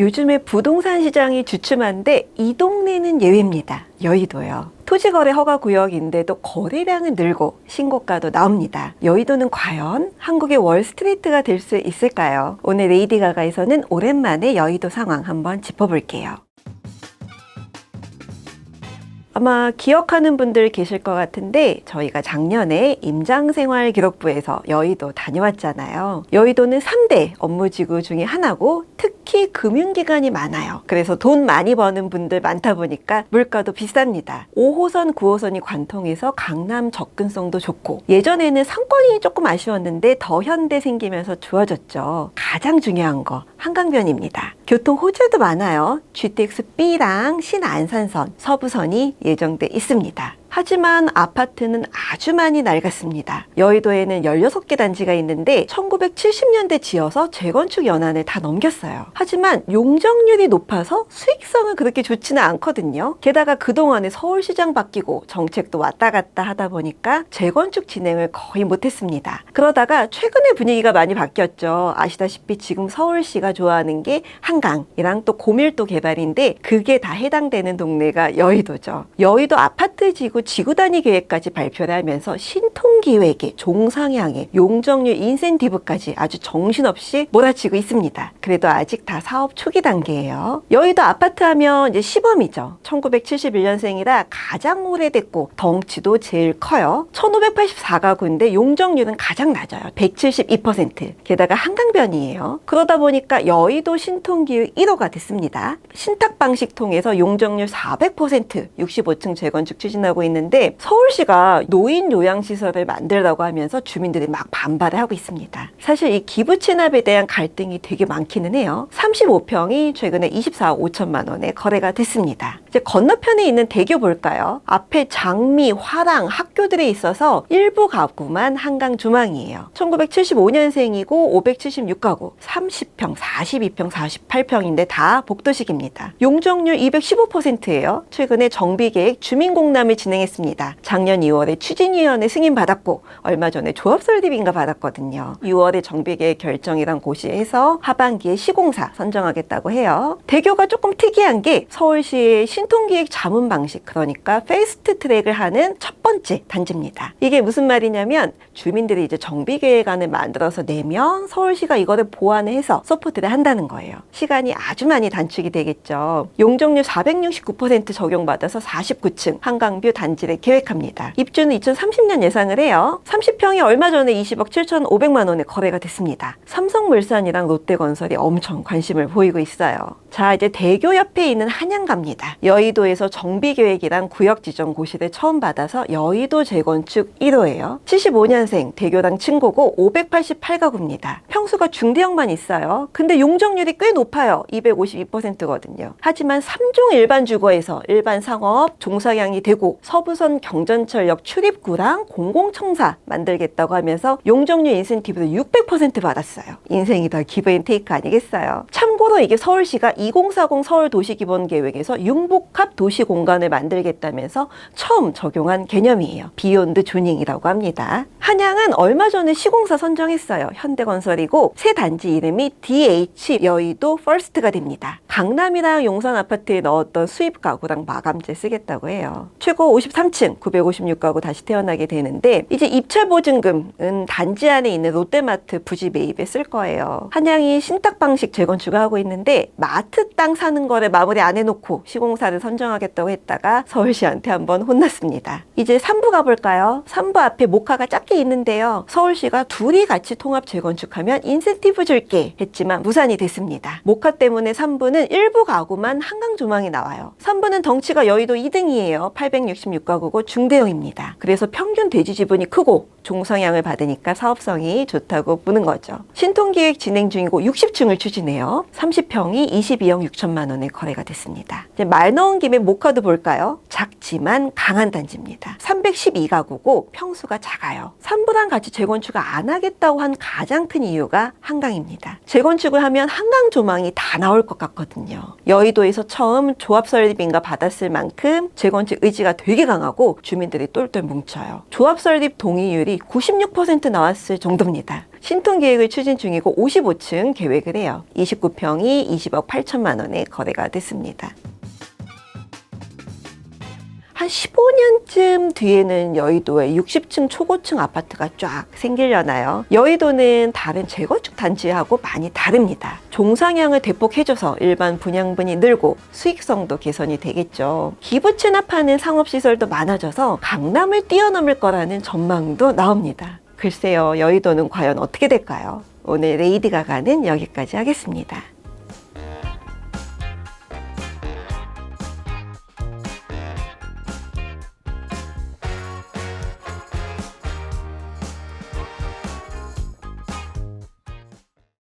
요즘에 부동산 시장이 주춤한데 이 동네는 예외입니다. 여의도요. 토지 거래 허가 구역인데도 거래량은 늘고 신고가도 나옵니다. 여의도는 과연 한국의 월스트리트가 될 수 있을까요? 오늘 레이디 가가에서는 오랜만에 여의도 상황 한번 짚어볼게요. 아마 기억하는 분들 계실 것 같은데 저희가 작년에 임장생활 기록부에서 여의도 다녀왔잖아요. 여의도는 3대 업무지구 중에 하나고 특히 금융기관이 많아요. 그래서 돈 많이 버는 분들 많다 보니까 물가도 비쌉니다. 5호선, 9호선이 관통해서 강남 접근성도 좋고 예전에는 상권이 조금 아쉬웠는데 더 현대 생기면서 좋아졌죠. 가장 중요한 거 한강변입니다. 교통 호재도 많아요. GTX B랑 신안산선, 서부선이 예정돼 있습니다. 하지만 아파트는 아주 많이 낡았습니다. 여의도에는 16개 단지가 있는데 1970년대 지어서 재건축 연한을 다 넘겼어요. 하지만 용적률이 높아서 수익성은 그렇게 좋지는 않거든요. 게다가 그동안에 서울시장 바뀌고 정책도 왔다 갔다 하다 보니까 재건축 진행을 거의 못했습니다. 그러다가 최근에 분위기가 많이 바뀌었죠. 아시다시피 지금 서울시가 좋아하는 게 한강이랑 또 고밀도 개발인데 그게 다 해당되는 동네가 여의도죠. 여의도 아파트 지구 지구 단위 계획까지 발표를 하면서 신통 기획에 종상향에 용적률 인센티브까지 아주 정신없이 몰아치고 있습니다. 그래도 아직 다 사업 초기 단계예요. 여의도 아파트 하면 이제 시범이죠. 1971년생이라 가장 오래됐고 덩치도 제일 커요. 1584가구인데 용적률은 가장 낮아요. 172%. 게다가 한강변이에요. 그러다 보니까 여의도 신통기획 1호가 됐습니다. 신탁 방식 통해서 용적률 400% 65층 재건축 추진하고 있는데 서울시가 노인 요양시설을 만들라고 하면서 주민들이 막 반발을 하고 있습니다. 사실 이 기부 체납에 대한 갈등이 되게 많기는 해요. 35평이 최근에 24억 5천만 원에 거래가 됐습니다. 이제 건너편에 있는 대교 볼까요? 앞에 장미, 화랑, 학교들이 있어서 일부 가구만 한강 주망이에요. 1975년생이고 576가구, 30평, 42평, 48평인데 다 복도식입니다. 용적률 215%예요. 최근에 정비계획 주민공람을 진행했습니다. 작년 2월에 추진위원회 승인받았고 얼마 전에 조합 설립인가 받았거든요. 6월에 정비계획 결정이랑 고시해서 하반기에 시공사 선정하겠다고 해요. 대교가 조금 특이한 게 서울시의 신통기획 자문 방식 그러니까 페이스트 트랙을 하는 첫 번째 단지입니다. 이게 무슨 말이냐면 주민들이 이제 정비계획안을 만들어서 내면 서울시가 이거를 보완을 해서 서포트를 한다는 거예요. 시간이 아주 많이 단축이 되겠죠. 용적률 469% 적용받아서 49층 한강뷰 단지를 계획합니다. 입주는 2030년 예상을 해요. 30평이 얼마 전에 20억 7,500만 원에 거래가 됐습니다. 삼성물산이랑 롯데건설이 엄청 관심을 보이고 있어요. 자, 이제 대교 옆에 있는 한양 갑니다. 여의도에서 정비계획이랑 구역 지정 고시를 처음 받아서 여의도 재건축 1호예요. 75년생 대교당 층고고 588가구입니다. 평수가 중대형만 있어요. 근데 용적률이 꽤 높아요. 252%거든요. 하지만 3종 일반 주거에서 일반 상업, 종사량이 되고 서부선 경전철역 출입구랑 공공청사 만들겠다고 하면서 용적률 인센티브를 600% 받았어요. 인생이 더 기브 앤 테이크 아니겠어요. 참 고로 이게 서울시가 2040 서울 도시 기본 계획에서 융복합 도시 공간을 만들겠다면서 처음 적용한 개념이에요. 비욘드 조닝이라고 합니다. 한양은 얼마 전에 시공사 선정했어요. 현대건설이고 새 단지 이름이 DH 여의도 퍼스트가 됩니다. 강남이랑 용산 아파트에 넣었던 수입 가구랑 마감재 쓰겠다고 해요. 최고 53층 956가구 다시 태어나게 되는데 이제 입찰 보증금은 단지 안에 있는 롯데마트 부지 매입에 쓸 거예요. 한양이 신탁 방식 재건축을 하고 있는데 마트 땅 사는 거를 마무리 안 해놓고 시공사를 선정하겠다고 했다가 서울시한테 한번 혼났습니다. 이제 3부 가볼까요? 3부 앞에 모카가 작게 있는데요. 서울시가 둘이 같이 통합 재건축하면 인센티브 줄게 했지만 무산이 됐습니다. 모카 때문에 3부는 일부 가구만 한강 조망이 나와요. 3부는 덩치가 여의도 2등이에요. 866가구고 중대형입니다. 그래서 평균 대지 지분이 크고 종성향을 받으니까 사업성이 좋다고 보는 거죠. 신통기획 진행 중이고 60층을 추진해요. 30평이 22억 6천만 원에 거래가 됐습니다. 이제 말 넣은 김에 모카도 볼까요? 작지만 강한 단지입니다. 312가구고 평수가 작아요. 3부랑 같이 재건축을 안 하겠다고 한 가장 큰 이유가 한강입니다. 재건축을 하면 한강 조망이 다 나올 것 같거든요. 여의도에서 처음 조합 설립인가 받았을 만큼 재건축 의지가 되게 강하고 주민들이 똘똘 뭉쳐요. 조합 설립 동의율이 96% 나왔을 정도입니다. 신통 계획을 추진 중이고 55층 계획을 해요. 29평이 20억 8천만 원에 거래가 됐습니다. 한 15년쯤 뒤에는 여의도에 60층 초고층 아파트가 쫙 생기려나요? 여의도는 다른 재건축 단지하고 많이 다릅니다. 종상향을 대폭 해줘서 일반 분양분이 늘고 수익성도 개선이 되겠죠. 기부 체납하는 상업시설도 많아져서 강남을 뛰어넘을 거라는 전망도 나옵니다. 글쎄요, 여의도는 과연 어떻게 될까요? 오늘 레이디 가 가는 여기까지 하겠습니다.